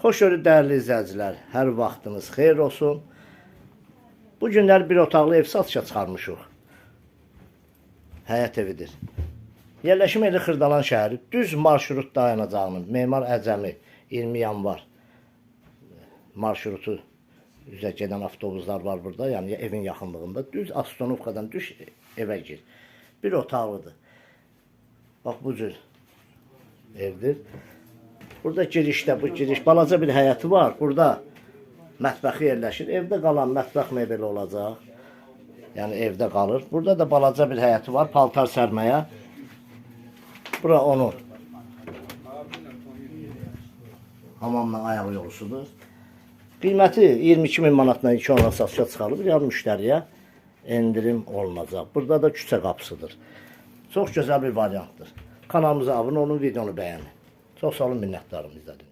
Xoş gördük dəyərli izləyicilər. Hər vaxtınız xeyir olsun. Bu günlər bir otaqlı ev satışa çıxarmışıq. Həyət evidir. Yerləşim eli Xırdalan şəhəri. Düz marşrut dayanacağının Memar Əcəmi 20 yanvar marşrutu üzə gedən avtobuslar var burada. Yəni evin yaxınlığında. Düz Astonovkadan düş evə gir. Bir otaqlıdır. Bax bu cür evdir. Burada girişdə bu giriş balaca bir həyəti var. Burada mətbəxi yerləşir. Evdə qalan mətbəx mebeli olacaq. Yəni evdə qalır. Burada da balaca bir həyəti var. Paltar sərməyə. Bura onun. Hamamla ayaq yolusudur. Qiyməti 22 min manatdan 2 ona satışa çıxarılır. Yəni müştəriyə endirim olunacaq. Burada da küçə qapısıdır. Çox gözəl bir variantdır. Kanalımıza abunə olun, videonu bəyənin. Çox sağ olun, minnətdarım izlədiniz.